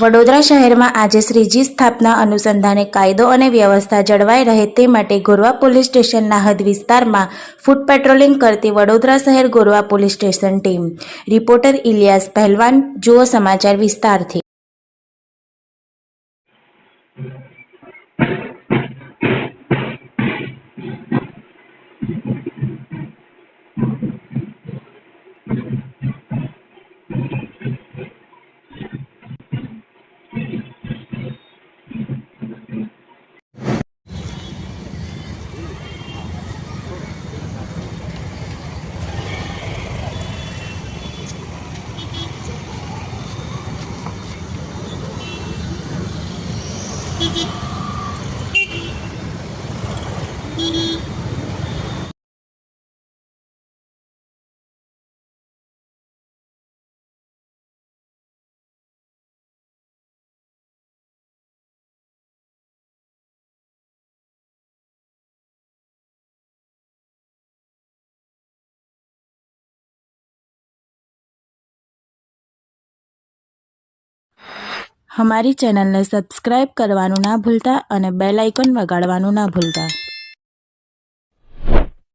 વડોદરા શહેરમાં આજે શ્રીજી સ્થાપના અનુસંધાને કાયદો અને વ્યવસ્થા જળવાઈ રહે તે માટે ગોરવા પોલીસ સ્ટેશનના હદ વિસ્તારમાં ફૂટ પેટ્રોલિંગ કરતી વડોદરા શહેર Gorwa police station team. Reporter Ilyas Pahelwan, જુઓ સમાચાર વિસ્તારથી. અમારી ચેનલને સબસ્ક્રાઈબ કરવાનું ના ભૂલતા અને બેલ આઇકન વગાડવાનું ના ભૂલતા